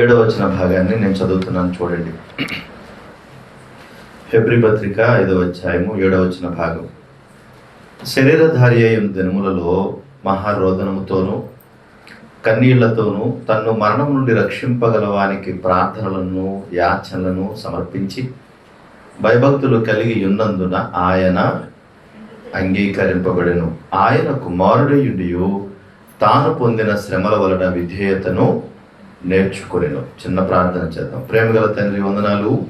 ఏడవ వచ్చిన భాగాన్ని నేను చదువుతున్నాను చూడండి. ఫిబ్రి పత్రిక ఐదవ అధ్యాయము ఏడవ వచ్చిన భాగం. శరీరధారి అయిన దినములలో మహారోదనముతోనూ కన్నీళ్ళతోనూ తన్ను మరణం నుండి రక్షింపగలవానికి ప్రార్థనలను యాచనలను సమర్పించి భయభక్తులు కలిగి ఉన్నందున ఆయన అంగీకరింపబడెను. ఆయన కుమారుడయుండియు తాను పొందిన శ్రమల వలన విధేయతను నేర్చుకొనెను. చిన్న ప్రార్థన చేద్దాం. ప్రేమగల తండ్రి వందనాలు.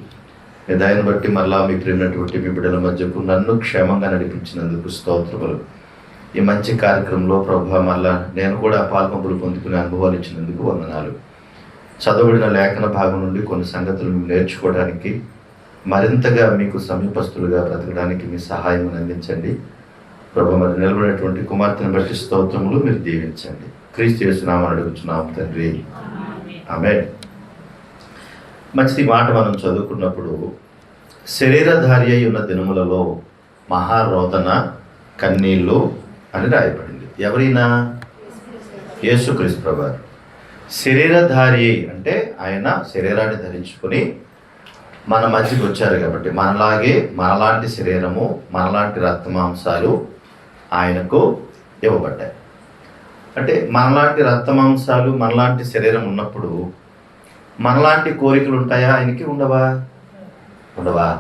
మీ దయను బట్టి మరలా మీ ప్రేమైనటువంటి మీ బిడ్డల మధ్యకు నన్ను క్షేమంగా నడిపించినందుకు స్తోత్రములు. ఈ మంచి కార్యక్రమంలో ప్రభా మరలా నేను కూడా పాల్పంపులు పొందుకునే అనుభవాలు ఇచ్చినందుకు వందనాలు. చదవబడిన లేఖన భాగం నుండి కొన్ని సంగతులు నేర్చుకోవడానికి మరింతగా మీకు సమీపస్తులుగా బ్రతకడానికి మీ సహాయం అందించండి. ప్రభు మరి నిలబడినటువంటి కుమార్తెను బట్టి స్తోత్రములు మీరు దీవించండి. క్రీస్తు చేసిన అడుగుతున్నాం తండ్రి. ఆమె మంచిది మాట మనం చదువుకున్నప్పుడు శరీరధారి అయి ఉన్న దినములలో మహారోదన కన్నీళ్ళు అని రాయబడింది. ఎవరైనా? యేసుక్రీస్తు ప్రభారు శరీరధారి అంటే ఆయన శరీరాన్ని ధరించుకొని మన మధ్యకి వచ్చారు కాబట్టి మనలాగే మనలాంటి శరీరము మనలాంటి రక్తమాంసాలు ఆయనకు ఇవ్వబడ్డాయి. అంటే మనలాంటి రక్తమాంసాలు మనలాంటి శరీరం ఉన్నప్పుడు మనలాంటి కోరికలు ఉంటాయా? ఆయనకి ఉండవా? ఉండవా.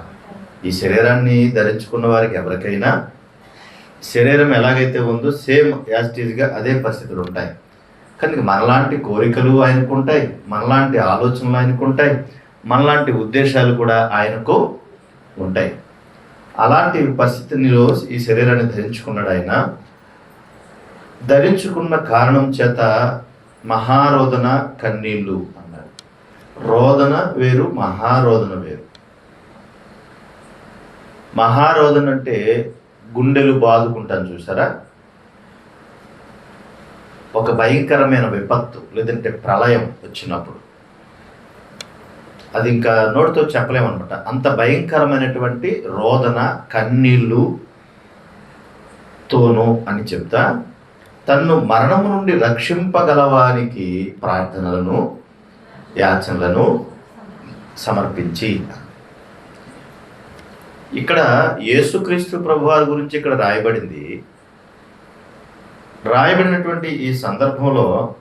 ఈ శరీరాన్ని ధరించుకున్న వారికి ఎవరికైనా శరీరం ఎలాగైతే ఉందో సేమ్ యాజిటీజ్గా అదే పరిస్థితులు ఉంటాయి. కానీ మనలాంటి కోరికలు ఆయనకు ఉంటాయి మనలాంటి ఆలోచనలు ఆయనకు ఉంటాయి మనలాంటి ఉద్దేశాలు కూడా ఆయనకు ఉంటాయి. అలాంటి పరిస్థితిలో ఈ శరీరాన్ని ధరించుకున్నాడు ఆయన ధరించుకున్న కారణం చేత మహారోదన కన్నీళ్ళు అన్నాడు రోదన వేరు మహారోదన వేరు. మహారోదన అంటే గుండెలు బాదుకుంటాను చూసారా? ఒక భయంకరమైన విపత్తు లేదంటే ప్రళయం వచ్చినప్పుడు. అది ఇంకా నోటితో చెప్పలేమన్నమాట. అంత భయంకరమైనటువంటి రోదన కన్నీళ్ళు తోను అని చెప్తా. తన్ను మరణము నుండి రక్షింపగలవానికి ప్రార్థనలను యాచనలను సమర్పించి. ఇక్కడ యేసుక్రీస్తు ప్రభువారి గురించి ఇక్కడ రాయబడింది. రాయబడినటువంటి ఈ సందర్భంలో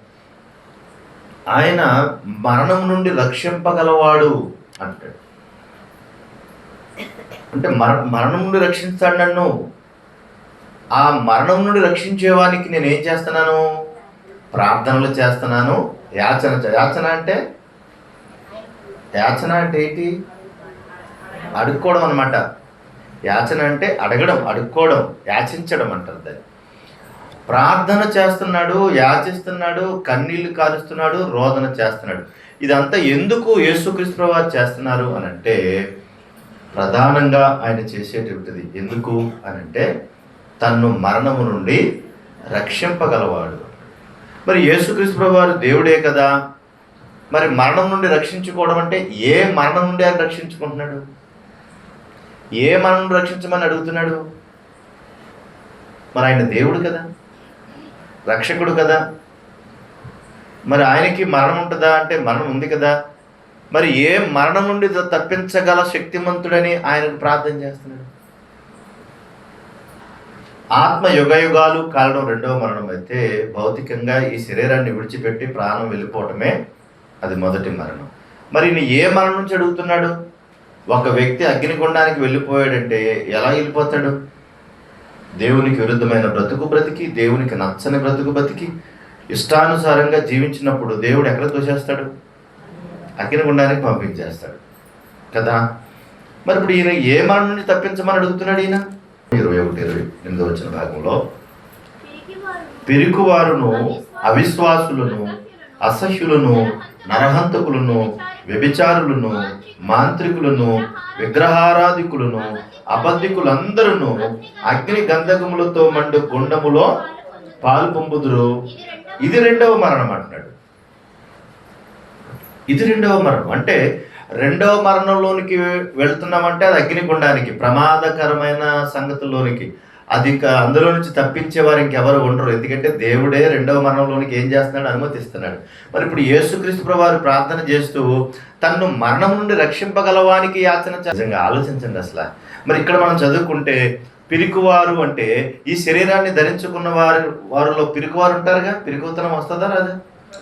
ఆయన మరణం నుండి రక్షింపగలవాడు అంటాడు. అంటే మర మరణం నుండి రక్షిస్తాడు నన్ను. ఆ మరణం నుండి రక్షించేవానికి నేను ఏం చేస్తున్నాను? ప్రార్థనలు చేస్తున్నాను. యాచన యాచన అంటే? యాచన అంటే ఏంటి? అడుక్కోవడం అనమాట యాచన అంటే అడగడం అడుక్కోవడం యాచించడం అంటారు దాన్ని. ప్రార్థన చేస్తున్నాడు యాచిస్తున్నాడు కన్నీళ్ళు కారుస్తున్నాడు రోదన చేస్తున్నాడు. ఇదంతా ఎందుకు యేసుక్రీస్తు వారు చేస్తున్నారు అని అంటే ప్రధానంగా ఆయన చేసేటువంటిది ఎందుకు అని అంటే తన్ను మరణము నుండి రక్షింపగలవాడు. మరి యేసుక్రీస్తు వారు దేవుడే కదా? మరి మరణం నుండి రక్షించుకోవడం అంటే ఏ మరణం నుండి ఆయన రక్షించుకుంటున్నాడు? ఏ మరణం రక్షించమని అడుగుతున్నాడు? మరి ఆయన దేవుడు కదా? రక్షకుడు కదా? మరి ఆయనకి మరణం ఉంటుందా అంటే మరణం ఉంది కదా? మరి ఏ మరణం నుండి తప్పించగల శక్తిమంతుడని ఆయనకు ప్రార్థన చేస్తున్నాడు? ఆత్మ యుగయుగాలు కాలడం రెండవ మరణం అయితే భౌతికంగా ఈ శరీరాన్ని విడిచిపెట్టి ప్రాణం వెళ్ళిపోవటమే అది మొదటి మరణం. మరి ఈయన ఏ మరణం నుంచి అడుగుతున్నాడు? ఒక వ్యక్తి అగ్నిగుండానికి వెళ్ళిపోయాడంటే ఎలా వెళ్ళిపోతాడు? దేవునికి విరుద్ధమైన బ్రతుకు బ్రతికి దేవునికి నచ్చని బ్రతుకు బ్రతికి ఇష్టానుసారంగా జీవించినప్పుడు దేవుడు ఎక్కడ తోసేస్తాడు? అగ్నిగుండానికి పంపించేస్తాడు. కదా? మరి ఇప్పుడు ఈయన ఏ మరణం నుంచి తప్పించమని అడుగుతున్నాడు ఈయన? ఇరవై ఒకటి ఇరవై ఎనిమిది వచ్చిన భాగంలో పిరికువారును అవిశ్వాసులను అసహ్యులను నరహంతకులను వ్యభిచారులను మాంత్రికులను విగ్రహారాధికులను అబద్ధికులందరూ అగ్ని గంధకములతో మండు గుండములో పాలు పొందుదురు ఇది రెండవ మరణం అంటున్నాడు. ఇది రెండవ మరణం. అంటే రెండవ మరణంలోనికి వెళ్తున్నామంటే అది అగ్నిగుండానికి ప్రమాదకరమైన సంగతుల్లోనికి. అది ఇక అందులో నుంచి తప్పించే వారు ఇంకెవరు ఉండరు. ఎందుకంటే దేవుడే రెండవ మరణంలోనికి ఏం చేస్తున్నాడు అనుమతిస్తున్నాడు. మరి ఇప్పుడు యేసుక్రీస్తు ప్రభు వారు ప్రార్థన చేస్తూ తన్ను మరణం నుండి రక్షింపగలవానికి యాచన నిజంగా ఆలోచించండి అసలు. మరి ఇక్కడ మనం చదువుకుంటే పిరికివారు అంటే ఈ శరీరాన్ని ధరించుకున్న వారి వారిలో పిరికువారు ఉంటారుగా? పిరికుతనం వస్తుందా రాదా?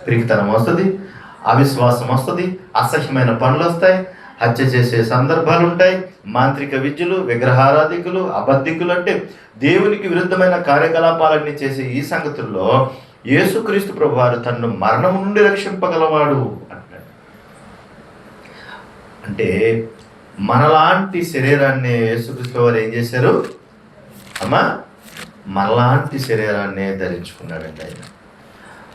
పిరికితనం వస్తుంది. అవిశ్వాసం వస్తుంది అసహ్యమైన పనులు వస్తాయి హత్య చేసే సందర్భాలు ఉంటాయి మాంత్రిక విద్యలు విగ్రహారాధికులు అబద్ధికులు అంటే దేవునికి విరుద్ధమైన కార్యకలాపాలన్నీ చేసే ఈ సంగతుల్లో యేసుక్రీస్తు ప్రభు వారు తన్ను మరణం నుండి రక్షింపగలవాడు అంటాడు. అంటే మనలాంటి శరీరాన్ని యేసుక్రీస్తు వారు ఏం చేశారు? అమ్మా మనలాంటి శరీరాన్ని ధరించుకున్నాడండి ఆయన.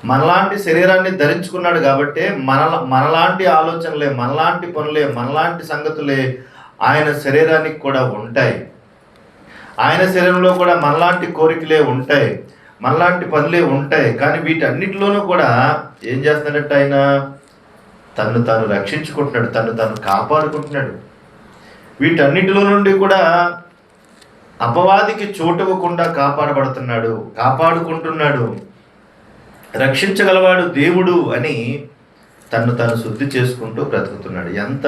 మనలాంటి శరీరాన్ని ధరించుకున్నాడు కాబట్టి మన మనలాంటి ఆలోచనలే మనలాంటి పనులే మనలాంటి సంగతులే ఆయన శరీరానికి కూడా ఉంటాయి. ఆయన శరీరంలో కూడా మనలాంటి కోరికలే ఉంటాయి మనలాంటి పనులే ఉంటాయి. కానీ వీటన్నిటిలోనూ కూడా ఏం చేస్తున్నాడట ఆయన? తను తాను రక్షించుకుంటున్నాడు తను తాను కాపాడుకుంటున్నాడు. వీటన్నిటిలో నుండి కూడా అపవాదికి చోటివ్వకుండా కాపాడబడుతున్నాడు కాపాడుకుంటున్నాడు. రక్షించగలవాడు దేవుడు అని తను తను శుద్ధి చేసుకుంటూ బ్రతుకుతున్నాడు. ఎంత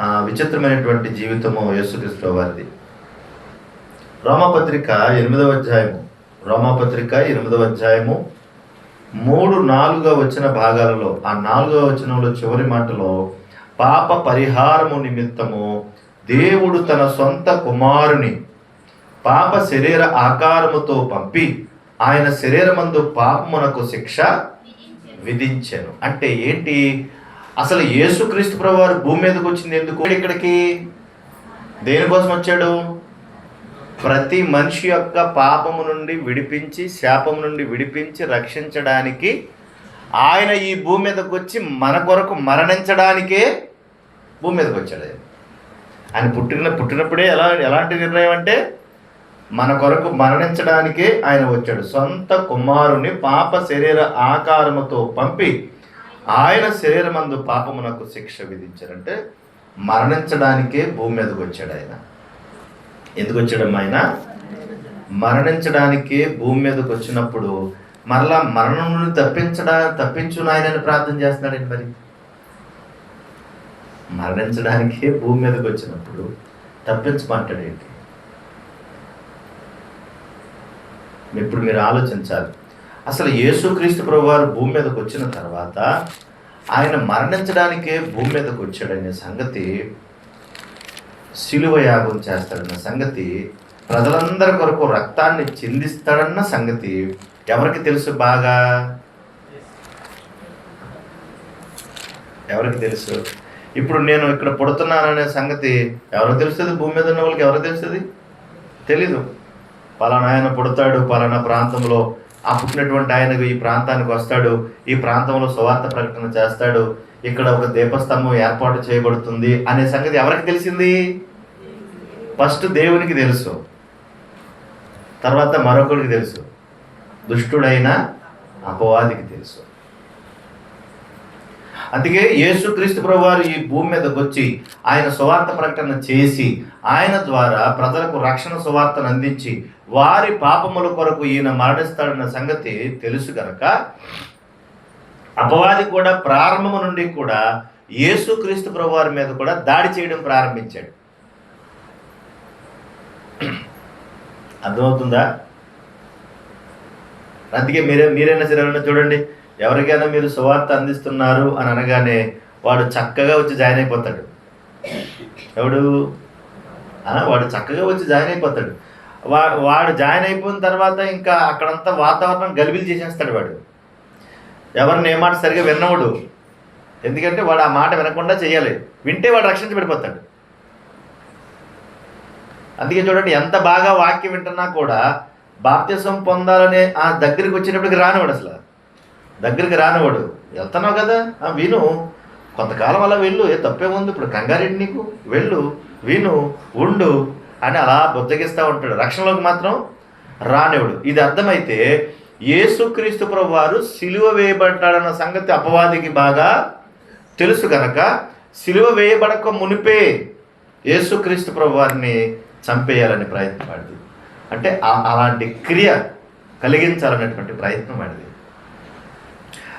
విచిత్రమైనటువంటి జీవితమో యేసుక్రీస్తు వారిది. రోమపత్రిక ఎనిమిదవ అధ్యాయము. రోమపత్రిక ఎనిమిదవ అధ్యాయము మూడు నాలుగో వచ్చిన భాగాలలో ఆ నాలుగో వచనంలో చివరి మాటలో పాప పరిహారము నిమిత్తము దేవుడు తన సొంత కుమారుని పాప శరీర ఆకారముతో పంపి ఆయన శరీరమందు పాపమునకు శిక్ష విధించాను. అంటే ఏంటి? అసలు యేసుక్రీస్తు ప్రభువారు భూమి మీదకి వచ్చింది ఎందుకు? ఇక్కడికి దేనికోసం వచ్చాడు? ప్రతి మనిషి యొక్క పాపము నుండి విడిపించి శాపము నుండి విడిపించి రక్షించడానికి ఆయన ఈ భూమి మీదకి వచ్చి మన కొరకు మరణించడానికే భూమి మీదకి వచ్చాడు ఆయన పుట్టిన పుట్టినప్పుడే ఎలా ఎలాంటి నిర్ణయం అంటే మన కొరకు మరణించడానికే ఆయన వచ్చాడు. సొంత కుమారుని పాప శరీర ఆకారముతో పంపి ఆయన శరీరమందు పాపమునకు శిక్ష విధించారంటే మరణించడానికే భూమి మీదకి వచ్చాడు ఆయన. ఎందుకు వచ్చాడమ్మా ఆయన? మరణించడానికే భూమి మీదకి వచ్చినప్పుడు మరలా మరణం నుండి తప్పించడా తప్పించు నాయనని ప్రార్థన చేస్తున్నాడండి మరి. మరణించడానికే భూమి మీదకి వచ్చినప్పుడు తప్పించమంటాడేంటి ఇప్పుడు మీరు ఆలోచించాలి. అసలు యేసుక్రీస్తు ప్రభు వారు భూమి మీదకి వచ్చిన తర్వాత ఆయన మరణించడానికే భూమి మీదకి వచ్చాడనే సంగతి శిలువ యాగం చేస్తాడన్న సంగతి ప్రజలందరి కొరకు రక్తాన్ని చిందిస్తాడన్న సంగతి ఎవరికి తెలుసు బాగా? ఎవరికి తెలుసు? ఇప్పుడు నేను ఇక్కడ పుడుతున్నాననే సంగతి ఎవరికి తెలుస్తుంది? భూమి మీద ఉన్న వాళ్ళకి ఎవరికి తెలుస్తుంది? తెలీదు. పలానా ఆయన పుడతాడు పలానా ప్రాంతంలో ఆ పుట్టినటువంటి ఆయనకు ఈ ప్రాంతానికి వస్తాడు ఈ ప్రాంతంలో సువార్త ప్రకటన చేస్తాడు ఇక్కడ ఒక దీపస్తంభం ఏర్పాటు చేయబడుతుంది అనే సంగతి ఎవరికి తెలిసింది? ఫస్ట్ దేవునికి తెలుసు తర్వాత మరొకరికి తెలుసు దుష్టుడైన అపవాదికి తెలుసు. అందుకే యేసుక్రీస్తు ప్రభువారు ఈ భూమి మీదకి వచ్చి ఆయన సువార్త ప్రకటన చేసి ఆయన ద్వారా ప్రజలకు రక్షణ సువార్తను అందించి వారి పాపముల కొరకు ఈయన మరణిస్తాడన్న సంగతి తెలుసు గనక అపవాది కూడా ప్రారంభము నుండి కూడా యేసుక్రీస్తు క్రీస్తు ప్రభువారి మీద కూడా దాడి చేయడం ప్రారంభించాడు. అర్థమవుతుందా? అందుకే మీరే మీరైనా సరే చూడండి ఎవరికైనా మీరు సువార్త అందిస్తున్నారు అని అనగానే వాడు చక్కగా వచ్చి జాయిన్ అయిపోతాడు. ఎవడు? వాడు చక్కగా వచ్చి జాయిన్ అయిపోతాడు. వా వాడు జాయిన్ అయిపోయిన తర్వాత ఇంకా అక్కడంతా వాతావరణం గలిబిలి చేసేస్తాడు వాడు. ఎవరిని ఏ మాట సరిగా విన్నవాడు ఎందుకంటే వాడు ఆ మాట వినకుండా చేయాలి. వింటే వాడు రక్షించబడిపోతాడు అందుకే చూడండి ఎంత బాగా వాక్యం వింటున్నా కూడా బాప్తిసం పొందాలనే ఆ దగ్గరికి వచ్చినప్పటికి రానివాడు అసలు. దగ్గరికి రానివాడు. వెళ్తున్నావు కదా? ఆ విను. కొంతకాలం అలా వెళ్ళు. ఏ తప్పే ఉంది. ఇప్పుడు కంగారెడ్డి నీకు? వెళ్ళు. విను. ఉండు. అని అలా బుద్ధగిస్తూ ఉంటాడు. రక్షణలోకి మాత్రం రానివాడు ఇది అర్థమైతే యేసుక్రీస్తు ప్రభు వారు సిలువ వేయబడ్డాడన్న సంగతి అపవాదికి బాగా తెలుసు కనుక సిలువ వేయబడక మునిపే యేసుక్రీస్తు ప్రభు వారిని చంపేయాలని ప్రయత్నపడింది అంటే అలాంటి క్రియ కలిగించాలనేటువంటి ప్రయత్నం అనేది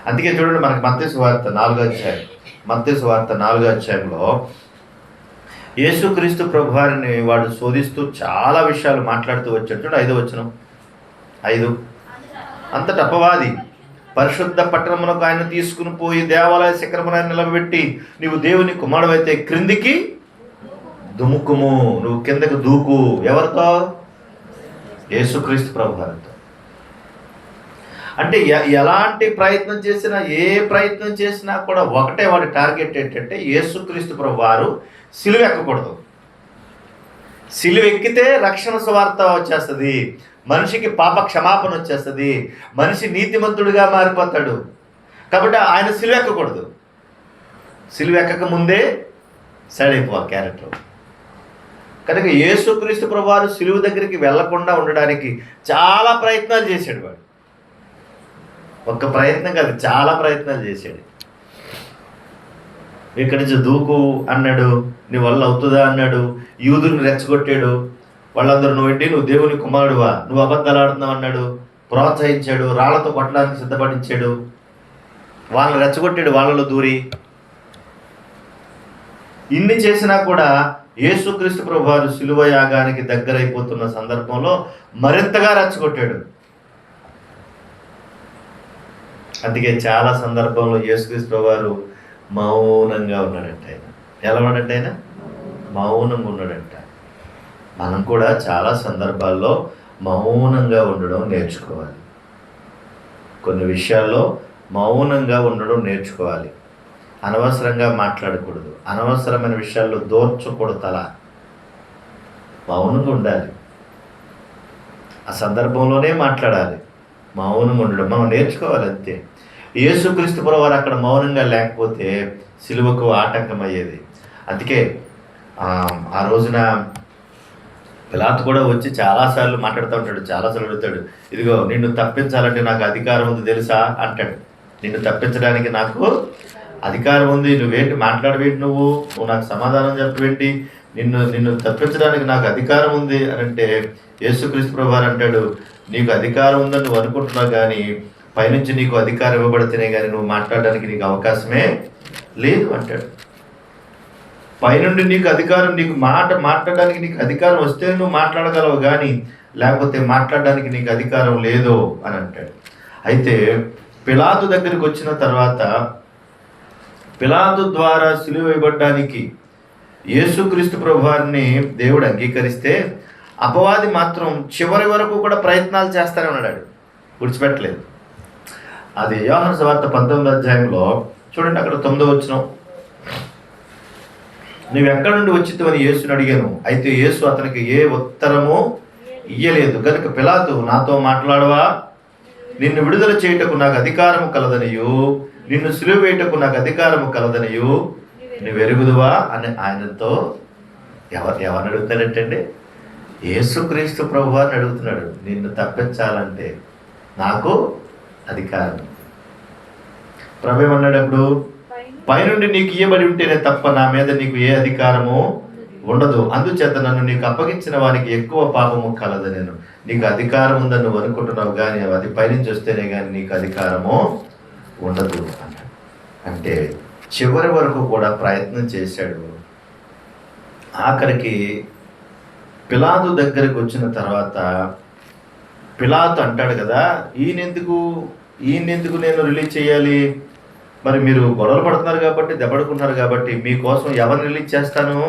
అందుకే చూడండి మనకి మత్స్య వార్త నాలుగో అధ్యాయం. మత్స్య వార్త నాలుగో అధ్యాయంలో యేసుక్రీస్తు ప్రభు వారిని వాడు శోధిస్తూ చాలా విషయాలు మాట్లాడుతూ వచ్చాడు. చూడండి ఐదో వచ్చిన ఐదు. అంతట అపవాది పరిశుద్ధ పట్టణమునకు ఆయన తీసుకుని పోయి దేవాలయ శిఖరమున ఆయన నిలబెట్టి నీవు దేవుని కుమారుడైతే క్రిందికి దుముకుము. నువ్వు కిందకు దూకు. ఎవరితో? యేసుక్రీస్తు ప్రభు వారితో అంటే ఎలాంటి ప్రయత్నం చేసినా ఏ ప్రయత్నం చేసినా కూడా ఒకటే వాడి టార్గెట్ ఏంటంటే యేసుక్రీస్తు ప్రభు వారు సిలువ ఎక్కకూడదు సిలువ ఎక్కితే రక్షణ సువార్త వచ్చేస్తుంది. మనిషికి పాప క్షమాపణ వచ్చేస్తుంది. మనిషి నీతిమంతుడిగా మారిపోతాడు. కాబట్టి ఆయన సిలువ ఎక్కకూడదు సిలువ ఎక్కక ముందే సైడ్ అయిపోవాలి క్యారెక్టర్. కనుక యేసుక్రీస్తు ప్రభువారు సిలువ దగ్గరికి వెళ్ళకుండా ఉండడానికి చాలా ప్రయత్నాలు చేశాడు వాడు. ఒక్క ప్రయత్నం కాదు చాలా ప్రయత్నాలు చేశాడు. ఇక్కడి నుంచి దూకు అన్నాడు నీ వల్ల అవుతుందా అన్నాడు యూదుని రెచ్చగొట్టాడు. వాళ్ళందరూ నువ్వు ఏంటి? నువ్వు దేవుని కుమారుడువా? నువ్వు అబద్ధాలు ఆడుతున్నావు అన్నాడు. ప్రోత్సహించాడు రాళ్ళతో కొట్టడానికి సిద్ధపడించాడు. వాళ్ళని రెచ్చగొట్టాడు వాళ్ళలో దూరి. ఇన్ని చేసినా కూడా యేసుక్రీస్తు ప్రభు వారు శిలువ యాగానికి దగ్గరైపోతున్న సందర్భంలో మరింతగా రెచ్చగొట్టాడు. అందుకే చాలా సందర్భంలో యేసుక్రీస్తు వారు మౌనంగా ఉన్నాడంట ఆయన. ఎలా ఉన్నాడంట ఆయన? మౌనంగా ఉన్నాడంట. మనం కూడా చాలా సందర్భాల్లో మౌనంగా ఉండడం నేర్చుకోవాలి. కొన్ని విషయాల్లో మౌనంగా ఉండడం నేర్చుకోవాలి. అనవసరంగా మాట్లాడకూడదు. అనవసరమైన విషయాల్లో దోర్చకూడదు తల. మౌనంగా ఉండాలి. ఆ సందర్భంలోనే మాట్లాడాలి. మౌనంగా ఉండడం మనం నేర్చుకోవాలి అంతే. యేసుక్రీస్తు వారు అక్కడ మౌనంగా లేకపోతే సిలువకు ఆటంకం అయ్యేది అందుకే ఆ, రోజున పిలాత్ కూడా వచ్చి చాలాసార్లు మాట్లాడుతూ ఉంటాడు చాలాసార్లు అడుగుతాడు ఇదిగో నిన్ను తప్పించాలంటే నాకు అధికారం ఉంది తెలుసా? అంటాడు. నిన్ను తప్పించడానికి నాకు అధికారం ఉంది నువ్వేంటి మాట్లాడవేంటి నువ్వు? నువ్వు నాకు సమాధానం చెప్పవేంటి? నిన్ను నిన్ను తప్పించడానికి నాకు అధికారం ఉంది. అని అంటే యేసుక్రీస్తు ప్రభు అంటాడు నీకు అధికారం ఉందని నువ్వు అనుకుంటున్నావు కానీ పైనుంచి నీకు అధికారం ఇవ్వబడితేనే కానీ నువ్వు మాట్లాడడానికి నీకు అవకాశమే లేదు అంటాడు. పైనుండి నీకు అధికారం నీకు మాట మాట్లాడడానికి నీకు అధికారం వస్తే నువ్వు మాట్లాడగలవు కానీ లేకపోతే మాట్లాడడానికి నీకు అధికారం లేదు అని అంటాడు. అయితే పిలాతు దగ్గరికి వచ్చిన తర్వాత పిలాతు ద్వారా సిలువ ఇవ్వడానికి యేసుక్రీస్తు ప్రభువారిని దేవుడు అంగీకరిస్తే అపవాది మాత్రం చివరి వరకు కూడా ప్రయత్నాలు చేస్తానే ఉన్నాడు. విడిచిపెట్టలేదు అది యోహన సువార్త పంతొమ్మిది అధ్యాయంలో చూడండి అక్కడ తొమ్మిదో వచ్చిన నువ్వు ఎక్కడి నుండి వచ్చిద్దామని యేసుని అడిగాను. అయితే యేసు అతనికి ఏ ఉత్తరము ఇయ్యలేదు. కనుక పిలాతు నాతో మాట్లాడవా? నిన్ను విడుదల చేయుటకు నాకు అధికారము కలదనియు. నిన్ను సిలువ వేయుటకు నాకు అధికారము కలదనియు. నువ్వు ఎరుగుదువా అని ఆయనతో ఎవరు ఎవరిని అడుగుతాడంటే యేసుక్రీస్తు ప్రభు అని అడుగుతున్నాడు. నిన్ను తప్పించాలంటే నాకు అధికారం ప్రభు ఏమన్నాడు అప్పుడు పైనుండి నీకు ఇయ్యబడి ఉంటేనే తప్ప నా మీద నీకు ఏ అధికారము ఉండదు. అందుచేత నన్ను నీకు అప్పగించిన వానికి ఎక్కువ పాపము కలదు నేను. నీకు అధికారం ఉందని నువ్వు అనుకుంటున్నావు కానీ అది పైనుంచి వస్తేనే కానీ నీకు అధికారము ఉండదు అన్నాడు. అంటే చివరి వరకు కూడా ప్రయత్నం చేశాడు. ఆఖరికి పిలాతు దగ్గరికి వచ్చిన తర్వాత పిలాత్ అంటాడు కదా ఈయనెందుకు ఈయనెందుకు నేను రిలీజ్ చేయాలి? మరి మీరు గొడవలు పడుతున్నారు కాబట్టి దెబ్బడుకుంటున్నారు కాబట్టి మీకోసం ఎవరిని రిలీజ్ చేస్తాను?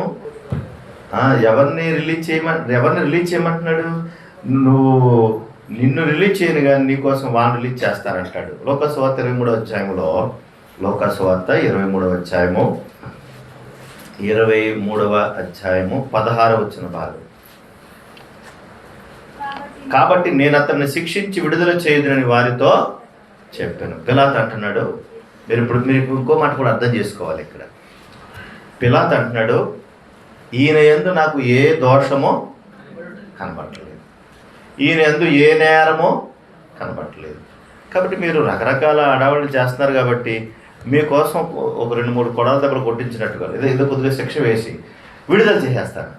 ఎవరిని రిలీజ్ చేయమ ఎవరిని రిలీజ్ చేయమంటున్నాడు? నువ్వు నిన్ను రిలీజ్ చేయను కానీ నీకోసం వాడిని రిలీజ్ చేస్తానంటాడు. లోకస్వార్త ఇరవై మూడో అధ్యాయంలో లోకస్వార్త ఇరవై మూడవ అధ్యాయము ఇరవై మూడవ అధ్యాయము పదహారవ వచ్చిన భాగం. కాబట్టి నేను అతన్ని శిక్షించి విడుదల చేయదునని వారితో చెప్పాను. పిలాత్ అంటున్నాడు మీరు ఇప్పుడు మీరు ఇంకో మాట కూడా అర్థం చేసుకోవాలి ఇక్కడ. పిలాత్ అంటున్నాడు ఈయన ఎందు నాకు ఏ దోషమో కనబడట్లేదు ఈయన ఎందు ఏ నేరమో కనబడట్లేదు కాబట్టి మీరు రకరకాల అడవులు చేస్తున్నారు కాబట్టి మీకోసం ఒక రెండు మూడు కొడాల దగ్గర కొట్టించినట్టుగా ఏదో ఏదో కొద్దిగా శిక్ష వేసి విడుదల చేసేస్తాను.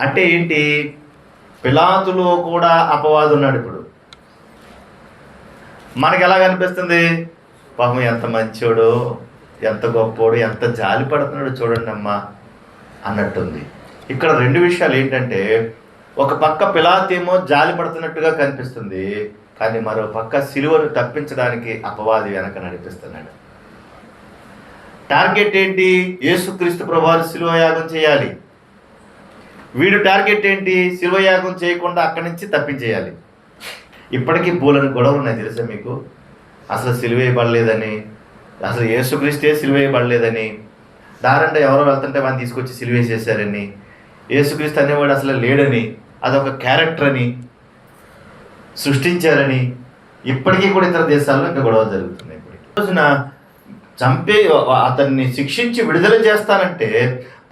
అంటే ఏంటి? పిలాతులో కూడా అపవాదు ఉన్నాడు ఇప్పుడు. మనకి ఎలా కనిపిస్తుంది? పాపం ఎంత మంచోడు ఎంత గొప్పోడు ఎంత జాలి పడుతున్నాడు చూడండి అమ్మా అన్నట్టుంది. ఇక్కడ రెండు విషయాలు ఏంటంటే ఒక పక్క పిలాతేమో జాలి పడుతున్నట్టుగా కనిపిస్తుంది కానీ మరో పక్క సిలువను తప్పించడానికి అపవాది వెనక నడిపిస్తున్నాడు. టార్గెట్ ఏంటి? యేసుక్రీస్తు ప్రభావాలు సిలువ యాగం చేయాలి. వీడు టార్గెట్ ఏంటి? శిల్వయాగం యాగం చేయకుండా అక్కడి నుంచి తప్పించేయాలి. ఇప్పటికీ పూలని గొడవలు ఉన్నాయి తెలుసా మీకు? అసలు సిలువేయబడలేదని అసలు యేసుక్రీస్తే సిలువేయబడలేదని దారంటే ఎవరో వెళ్తుంటే వాడిని తీసుకొచ్చి సిలువేసేసారని యేసుక్రీస్తు అనేవాడు అసలు లేడని అదొక క్యారెక్టర్ అని సృష్టించారని ఇప్పటికీ కూడా ఇతర దేశాల్లో ఇంకా గొడవ జరుగుతున్నాయి ఇప్పటికీ. రోజున చంపే అతన్ని శిక్షించి విడుదల చేస్తానంటే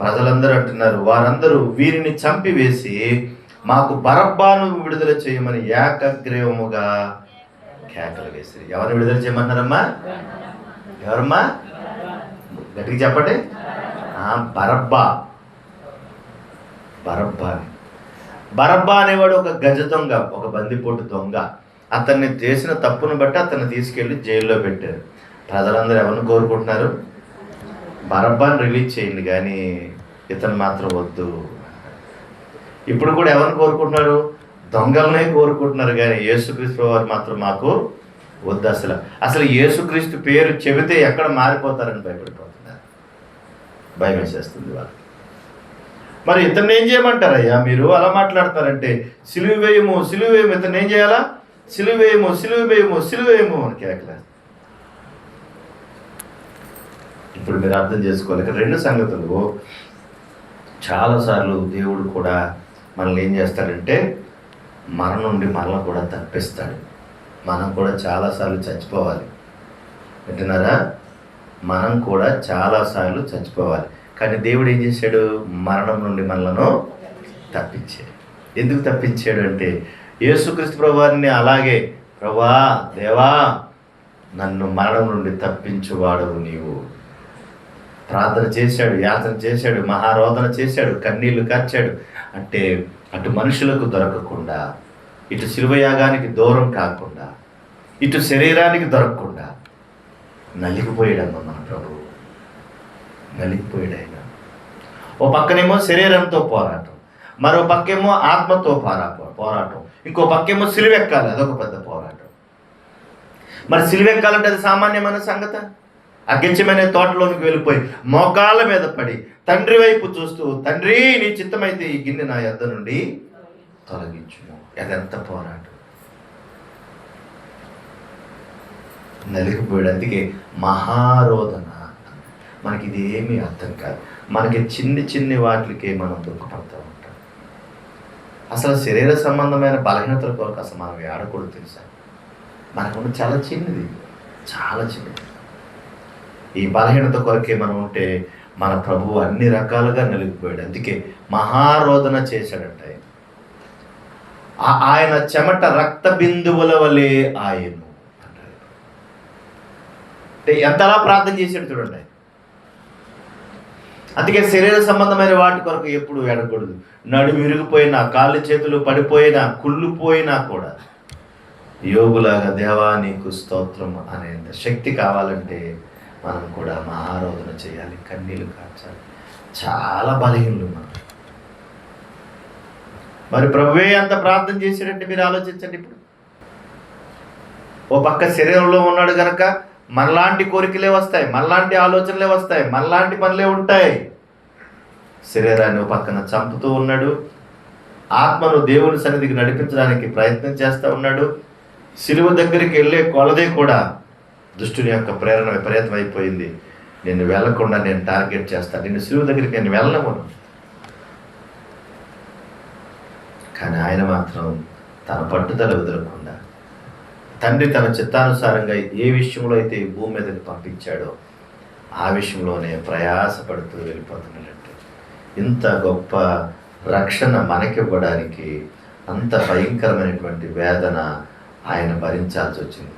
ప్రజలందరూ అంటున్నారు వారందరూ వీరిని చంపివేసి మాకు బరబ్బాను విడుదల చేయమని ఏకగ్రీవముగా కేకలు వేసి ఎవరిని విడుదల చేయమన్నారమ్మా? ఎవరమ్మా? గట్టికి చెప్పండి. బరబ్బా. బరబ్బా బరబ్బా అనేవాడు ఒక గజ దొంగ ఒక బందిపోటు దొంగ. అతన్ని చేసిన తప్పును బట్టి అతన్ని తీసుకెళ్ళి జైల్లో పెట్టారు. ప్రజలందరూ ఎవరిని కోరుకుంటున్నారు? బరబ్బాన్ రిలీజ్ చేయండి కానీ ఇతను మాత్రం వద్దు. ఇప్పుడు కూడా ఎవరిని కోరుకుంటున్నారు? దొంగలనే కోరుకుంటున్నారు కానీ యేసుక్రీస్తు వారు మాత్రం మాకు వద్దు అసలు. అసలు యేసుక్రీస్తు పేరు చెబితే ఎక్కడ మారిపోతారని భయపడిపోతున్నారు. భయం వేసేస్తుంది వాళ్ళు. మరి ఇతన్ని ఏం చేయమంటారయ్యా మీరు? అలా మాట్లాడతారంటే సిలువ వేయము సిలువ వేయము ఏం చేయాలా? సిలువ వేయము సిలువ వేయము సిలువ వేయము అని కేకలేదు ఇప్పుడు మీరు అర్థం చేసుకోవాలి. ఇక్కడ రెండు సంగతులు. చాలాసార్లు దేవుడు కూడా మనల్ని ఏం చేస్తాడంటే మన నుండి మనల్ని కూడా తప్పిస్తాడు. మనం కూడా చాలాసార్లు చచ్చిపోవాలి. వింటున్నారా? మనం కూడా చాలాసార్లు చచ్చిపోవాలి. కానీ దేవుడు ఏం చేశాడు? మరణం నుండి మనలను తప్పించాడు. ఎందుకు తప్పించాడు అంటే యేసుక్రీస్తు ప్రభువారిని అలాగే ప్రభా దేవా నన్ను మరణం నుండి తప్పించువాడవు నీవు. ప్రార్థన చేశాడు యాచన చేశాడు మహారోధన చేశాడు కన్నీళ్ళు కార్చాడు. అంటే అటు మనుషులకు దొరకకుండా ఇటు శిలువయాగానికి దూరం కాకుండా ఇటు శరీరానికి దొరకకుండా నలిగిపోయాడమ్మ మన ప్రభువు నలిగిపోయాడు ఆయన. ఓ పక్కనేమో శరీరంతో పోరాటం మరో పక్కేమో ఆత్మతో పోరాటం పోరాటం ఇంకో పక్కేమో సిలువెక్కాలి అదొక పెద్ద పోరాటం. మరి సిలువెక్కాలంటే అది సామాన్యమైన సంగత? అగ్గించమనే తోటలోనికి వెళ్ళిపోయి మోకాళ్ళ మీద పడి తండ్రి వైపు చూస్తూ తండ్రి నీ చిత్తమైతే ఈ గిన్నె నా యొద్ద నుండి తొలగించుము. అదెంత పోరాటం. నలిగిపోయాడు. అందుకే మహారోధన మనకి ఇది ఏమీ అర్థం కాదు. మనకి చిన్ని చిన్ని వాటికే మనం దుఃఖపడుతూ ఉంటాం. అసలు శరీర సంబంధమైన బలహీనతల కొరకు అసలు మనం ఆడకూడదు తెలుసా? మనకు చాలా చిన్నది చాలా చిన్నది. ఈ బలహీనత కొరకే మనం ఉంటే మన ప్రభువు అన్ని రకాలుగా నలిగిపోయాడు. అందుకే మహారోదన చేశాడంట ఆయన. ఆయన చెమట రక్త బిందువుల వలె ఆయను అంటే ఎంతలా ప్రార్థన చేశాడు చూడండి అందుకే శరీర సంబంధమైన వాటి కొరకు ఎప్పుడు ఎడకూడదు నడుము విరిగిపోయినా కాళ్ళు చేతులు పడిపోయినా కుళ్ళిపోయినా కూడా యోగులాగా దేవా నీకు స్తోత్రం అనేంత శక్తి కావాలంటే మనం కూడా మహారోధన చేయాలి కన్నీళ్ళు కాచాలి. చాలా బలహీనలు మనం మరి ప్రభువే అంత ప్రార్థన చేశాడంటే మీరు ఆలోచించండి ఇప్పుడు. ఓ పక్క శరీరంలో ఉన్నాడు కనుక మనలాంటి కోరికలే వస్తాయి మనలాంటి ఆలోచనలే వస్తాయి మనలాంటి పనులే ఉంటాయి. శరీరాన్ని ఓ పక్కన చంపుతూ ఉన్నాడు. ఆత్మను దేవుని సన్నిధికి నడిపించడానికి ప్రయత్నం చేస్తూ ఉన్నాడు. సిలువ దగ్గరికి వెళ్ళే కొలదే కూడా దుష్టుని యొక్క ప్రేరణ విపరీతం అయిపోయింది. నేను వెళ్ళకుండా నేను టార్గెట్ చేస్తాను నేను సిలువ దగ్గరికి నేను వెళ్ళను. కానీ ఆయన మాత్రం తన పట్టుదల వదలకుండా తండ్రి తన చిత్తానుసారంగా ఏ విషయంలో అయితే ఈ భూమి మీదకి పంపించాడో ఆ విషయంలోనే ప్రయాసపడుతూ వెళ్ళిపోతున్నాడంటే. ఇంత గొప్ప రక్షణ మనకివ్వడానికి అంత భయంకరమైనటువంటి వేదన ఆయన భరించాల్సి వచ్చింది.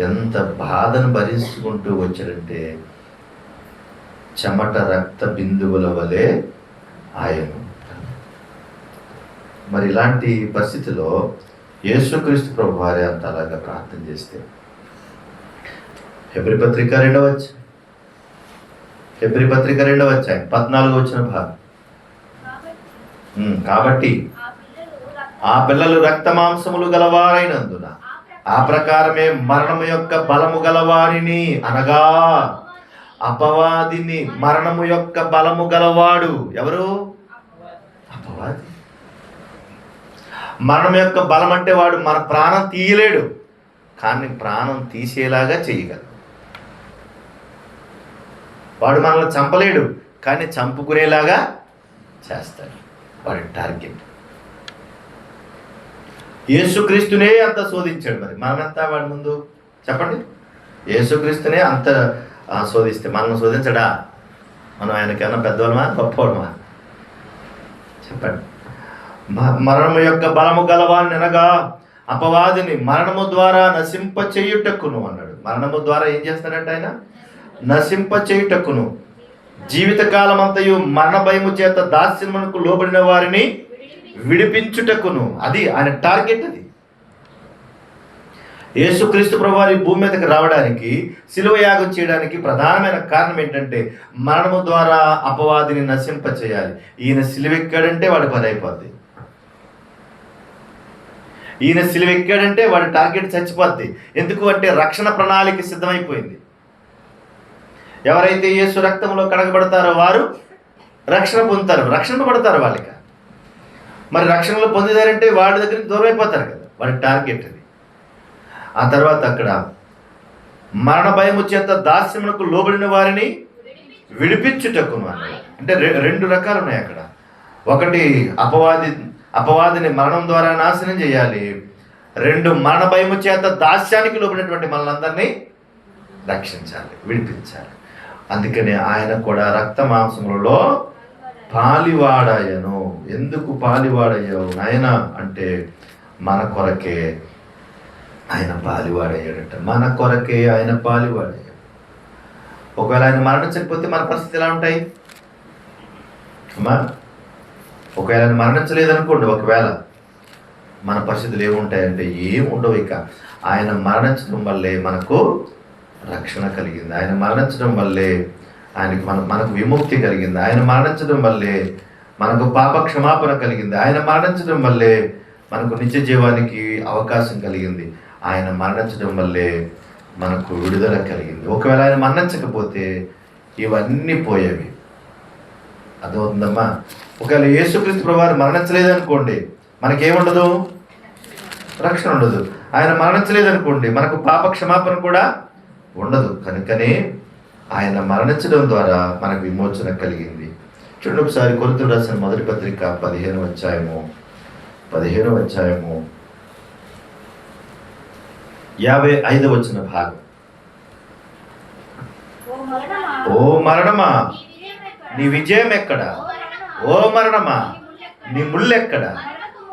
ఎంత బాధను భరించుకుంటూ వచ్చాడంటే చెమట రక్త బిందువుల వలె ఆయను మరి ఇలాంటి పరిస్థితిలో యేసుక్రీస్తు ప్రభు వారి అంత అలాగా ప్రార్థన చేస్తే హెబ్రి పత్రిక రెండవ అధ్యాయం. హెబ్రి పత్రిక రెండవ వచ్చాయి పద్నాలుగు వచ్చిన భాగం కాబట్టి ఆ పిల్లలు రక్త మాంసములు గలవారైనందున ఆ ప్రకారమే మరణము యొక్క బలము గలవారిని అనగా అపవాదిని మరణము యొక్క బలము గలవాడు ఎవరు? అపవాది. మరణం యొక్క బలం అంటే వాడు మన ప్రాణం తీయలేడు కానీ ప్రాణం తీసేలాగా చేయగలడు. వాడు మనల్ని చంపలేడు కానీ చంపుకునేలాగా చేస్తాడు. వాడి టార్గెట్. యేసుక్రీస్తునే అంత శోధించాడు మరి. మనమంతా వాడి ముందు చెప్పండి. యేసుక్రీస్తునే అంత శోధిస్తే మనం శోధించడా? మనం ఆయనకన్నా పెద్దవాళ్ళమా? గొప్పవాళ్ళమా? చెప్పండి. మ- మరణము యొక్క బలము గలవాన్ని అనగా అపవాదిని మరణము ద్వారా నశింప చేయుటక్కును అన్నాడు. మరణము ద్వారా ఏం చేస్తాడంటే ఆయన? నశింప చేయుటక్కును జీవితకాలం అంతయు మరణ భయము చేత దాస్యమునకు లోబడిన వారిని విడిపించుటకును. అది ఆయన టార్గెట్ అది. యేసుక్రీస్తు ప్రభువారి భూమి మీదకి రావడానికి శిలువ యాగం చేయడానికి ప్రధానమైన కారణం ఏంటంటే మరణము ద్వారా అపవాదిని నశింప చేయాలి ఈయన సిలువెక్కాడంటే వాడు పని అయిపోద్ది ఈయన సిలువెక్కాడంటే వాడి టార్గెట్ చచ్చిపోద్ది. ఎందుకు అంటే రక్షణ ప్రణాళిక సిద్ధమైపోయింది. ఎవరైతే యేసు రక్తంలో కడగబడతారో వారు రక్షణ పొందుతారు. రక్షణ పడతారు వాళ్ళకి. మరి రక్షణలో పొందిదారంటే వాడి దగ్గర దూరం అయిపోతారు కదా. వాడి టార్గెట్ అది. ఆ తర్వాత అక్కడ మరణ భయం వచ్చేంత దాస్యములకు లోబడిన వారిని విడిపించుటకును అన్నాడు. అంటే రెండు రకాలు ఉన్నాయి అక్కడ. ఒకటి అపవాది అపవాదిని మరణం ద్వారా నాశనం చేయాలి. రెండు మరణ భయము చేత దాస్యానికి లోబడినటువంటి మనలందరినీ రక్షించాలి విడిపించాలి. అందుకనే ఆయన కూడా రక్త మాంసములలో పాలివాడయ్యను. ఎందుకు పాలివాడయ్యావు? నాయన అంటే మన కొరకే ఆయన పాలివాడయ్యాడట. మన కొరకే ఆయన పాలివాడయ్యాడు. ఒకవేళ ఆయన మరణించకపోతే మన పరిస్థితి ఎలా ఉంటాయి? అమ్మా ఒకవేళ ఆయన మరణించలేదనుకోండి ఒకవేళ మన పరిస్థితులు ఏముంటాయంటే ఏం ఉండవు ఇక. ఆయన మరణించడం వల్లే మనకు రక్షణ కలిగింది. ఆయన మరణించడం వల్లే ఆయనకు మన మనకు విముక్తి కలిగింది. ఆయన మరణించడం వల్లే మనకు పాప క్షమాపణ కలిగింది. ఆయన మరణించడం వల్లే మనకు నిత్య జీవానికి అవకాశం కలిగింది. ఆయన మరణించడం వల్లే మనకు విడుదల కలిగింది. ఒకవేళ ఆయన మరణించకపోతే ఇవన్నీ పోయేవి. అర్థమవుతుందమ్మా? ఒకవేళ యేసుక్రీస్తు ప్రభువారు మరణించలేదనుకోండి మనకేముండదు? రక్షణ ఉండదు. ఆయన మరణించలేదనుకోండి మనకు పాప క్షమాపణ కూడా ఉండదు. కనుకనే ఆయన మరణించడం ద్వారా మనకు విమోచన కలిగింది. చూడండి ఒకసారి కొరుతుడు రాసిన మొదటి పత్రిక పదిహేను అధ్యాయము పదిహేను అధ్యాయము యాభై ఐదు వచ్చిన భాగం. ఓ మరణమా? నీ విజయం ఎక్కడ? ఓ మరణమా? నీ ముళ్ళెక్కడ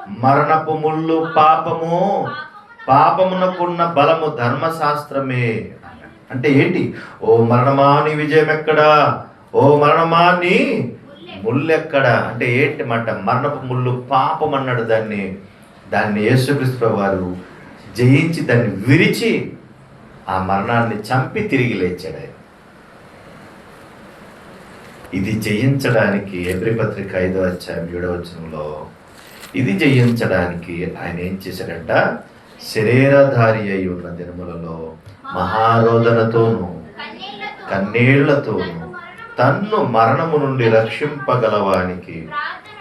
మరణపు ముళ్ళు పాపము. పాపమునకున్న బలము ధర్మశాస్త్రమే. అంటే ఏంటి? ఓ మరణమా నీ విజయం ఎక్కడా ఓ మరణమా నీ ముళ్ళెక్కడ అంటే ఏంటి మాట? మరణపు ముళ్ళు పాపం అన్నాడు దాన్ని. దాన్ని యేసుక్రీస్తు వారు జయించి దాన్ని విరిచి ఆ మరణాన్ని చంపి తిరిగి లేచాడు ఆయన. ఇది జయించడానికి ఎబ్రి పత్రిక ఐదో అధ్యాయం ఏడవ వచనంలో ఇది జయించడానికి ఆయన ఏం చేశాడంట? శరీరధారి అయి ఉన్న దినములలో మహారోదనతోనూ కన్నీళ్ళతోనూ తన్ను మరణము నుండి రక్షింపగలవానికి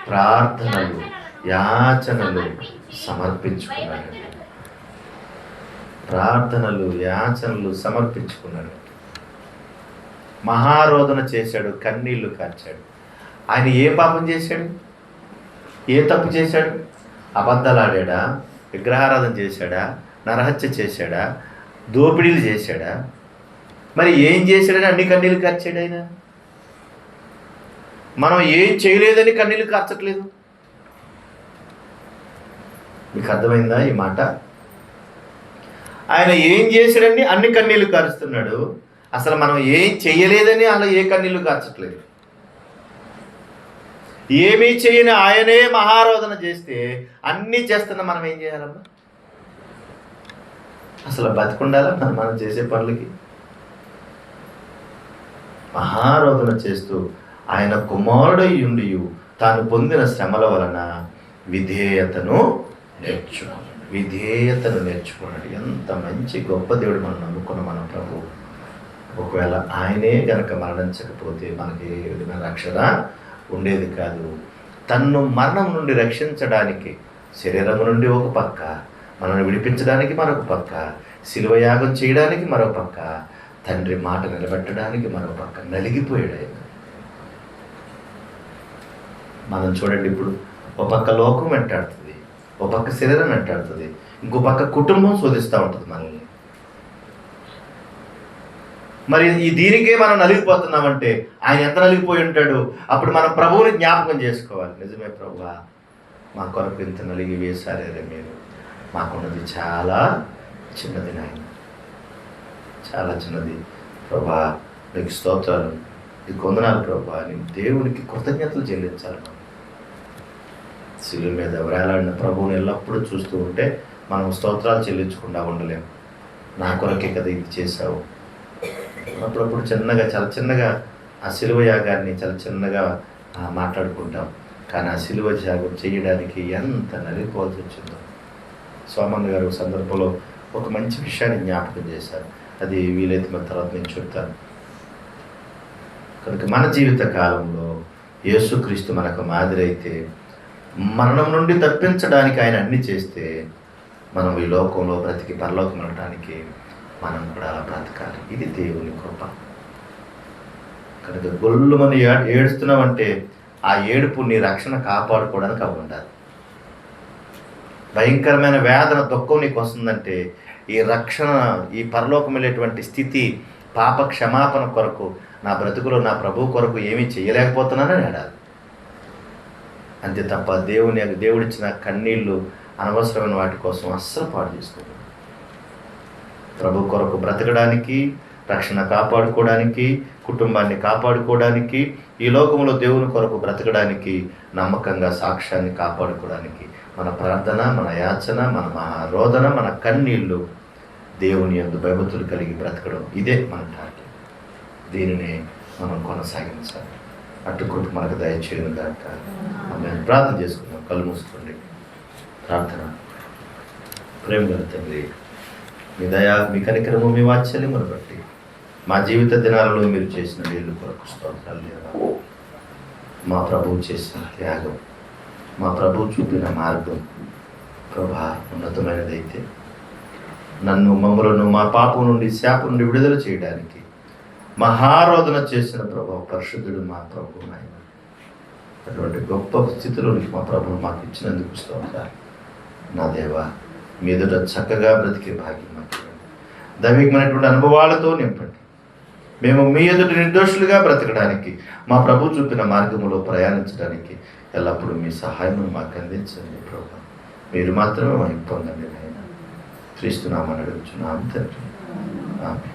ప్రార్థనలు యాచనలు సమర్పించుకున్నాడు. ప్రార్థనలు యాచనలు సమర్పించుకున్నాడు. మహారోదన చేశాడు కన్నీళ్ళు కార్చాడు. ఆయన ఏ పాపం చేశాడు? ఏ తప్పు చేశాడు? అబద్ధాలు విగ్రహారాధన చేశాడా? నరహత్య చేశాడా? దోపిడీలు చేశాడా? మరి ఏం చేశాడని అన్ని కన్నీళ్ళు కార్చాడు ఆయన? మనం ఏం చేయలేదని కన్నీళ్ళు కార్చట్లేదు. మీకు అర్థమైందా ఈ మాట? ఆయన ఏం చేశాడని అన్ని కన్నీళ్ళు కారుస్తున్నాడు అసలు మనం ఏం చేయలేదని అలా ఏ కన్నీళ్ళు కార్చట్లేదు. ఏమీ చేయని ఆయనే మహారోధన చేస్తే అన్నీ చేస్తున్న మనం ఏం చేయాలమ్మా? అసలు బతికుండాలా మనం మనం చేసే పనులకి? మహారోధన చేస్తూ ఆయన కుమారుడై ఉండి తాను పొందిన శ్రమల వలన విధేయతను నేర్చుకోవాలి. విధేయతను నేర్చుకున్నాడు. ఎంత మంచి గొప్ప దేవుడు మనం నమ్ముకున్న మన ప్రభు. ఒకవేళ ఆయనే గనక మరణించకపోతే మనకి ఏ విధమైన రక్షణ ఉండేది కాదు. తన్ను మరణం నుండి రక్షించడానికి శరీరం నుండి ఒక పక్క మనల్ని విడిపించడానికి మరొక పక్క శిలువయాగం చేయడానికి మరొక పక్క తండ్రి మాట నిలబెట్టడానికి మరొక పక్క నలిగిపోయాడు. ఆయన మనం చూడండి ఇప్పుడు ఒక పక్క లోకం వెంటాడుతుంది ఒక పక్క శరీరం వెంటాడుతుంది ఇంకో పక్క కుటుంబం శోధిస్తూ ఉంటుంది మనల్ని. మరి ఈ దీనికే మనం నలిగిపోతున్నామంటే ఆయన ఎంత నలిగిపోయి ఉంటాడు? అప్పుడు మనం ప్రభువుని జ్ఞాపకం చేసుకోవాలి. నిజమే ప్రభువా మా కొరకు ఇంత నలిగి వేశారే మీరు. మాకున్నది చాలా చిన్నది నాయన. చాలా చిన్నది. ప్రభా నీకు స్తోత్రాలు. ఈ కొందనాలు ప్రభా నేను దేవునికి కృతజ్ఞతలు చెల్లించాలి మనం. శిలువ మీద వేలాడిన ప్రభువుని ఎల్లప్పుడూ చూస్తూ ఉంటే మనం స్తోత్రాలు చెల్లించకుండా ఉండలేము నా కొరకే కదా ఇది చేశావు. అప్పుడప్పుడు చిన్నగా చాలా చిన్నగా ఆ సిలువ యాగాన్ని చాలా చిన్నగా మాట్లాడుకుంటాం. కానీ ఆ సిలువ యాగం చేయడానికి ఎంత నలిపోవాల్సి వచ్చిందో సోమన్న గారు సందర్భంలో ఒక మంచి విషయాన్ని జ్ఞాపకం చేశారు. అది వీలైతే మన తర్వాత నేను చెప్తాను. కనుక మన జీవిత కాలంలో యేసుక్రీస్తు మనకు మాదిరి అయితే మరణం నుండి తప్పించడానికి ఆయన అన్ని చేస్తే మనం ఈ లోకంలో బ్రతికి పరలోకం వెళ్ళడానికి మనం కూడా అలా బ్రతకాలి. ఇది దేవుని కృప. కనుక గొల్లు మనం ఏడుస్తున్నామంటే ఆ ఏడుపు నీ రక్షణ కాపాడుకోవడానికి అవి ఉండాలి. భయంకరమైన వేదన దుఃఖం నీకు వస్తుందంటే ఈ రక్షణ ఈ పరలోకం వెళ్ళేటువంటి స్థితి పాప క్షమాపణ కొరకు నా బ్రతుకులో నా ప్రభు కొరకు ఏమీ చేయలేకపోతున్నానని ఏడాలి అంతే తప్ప దేవుని దేవుడిచ్చిన కన్నీళ్ళు అనవసరమైన వాటి కోసం అస్సలు పాడు చేసుకోకూడదు. ప్రభు కొరకు బ్రతకడానికి రక్షణ కాపాడుకోవడానికి కుటుంబాన్ని కాపాడుకోవడానికి ఈ లోకంలో దేవుని కొరకు బ్రతకడానికి నమ్మకంగా సాక్ష్యాన్ని కాపాడుకోవడానికి మన ప్రార్థన మన యాచన మన మహారోదన మన కన్నీళ్ళు దేవుని యొక్క భయభక్తులు కలిగి బ్రతకడం. ఇదే మన టార్గెట్. దీనిని మనం కొనసాగించాలి. అట్టుకుంటూ మనకు దయచేయను గాక. మేము ప్రార్థన చేసుకుందాం. కళ్ళు మూసుకోండి. ప్రార్థన. ప్రేమ తండ్రి మీ దయా మీ కనికరము మీ వాత్సల్యమును బట్టి. మా జీవిత దినాలలో మీరు చేసిన వీళ్ళు కొరకు స్తోత్రాలు మా ప్రభువు చేసిన త్యాగం మా ప్రభు చూపిన మార్గం ప్రభా ఉన్నతమైనదైతే నన్ను మమ్మలను మా పాపం నుండి శాపం నుండి విడుదల చేయడానికి మహారోధన చేసిన ప్రభు పరిశుద్ధుడు మా ప్రభు నాయన. అటువంటి గొప్ప స్థితిలోనికి మా ప్రభువు మాకు ఇచ్చినందుకు స్తోత్రాలు. నా దేవ మీదుట చక్కగా బ్రతికే భాగ్యం. దైవికమైనటువంటి అనుభవాలతో నింపండి. మేము మీ ఎదుటి నిర్దోషులుగా బ్రతకడానికి మా ప్రభు చూపిన మార్గంలో ప్రయాణించడానికి ఎల్లప్పుడూ మీ సహాయం మాకు అందించండి ప్రభు. మీరు మాత్రమే మహిం పొందండి నాయన క్రీస్తునామని అడుగుచున్నాం తండ్రి. ఆమె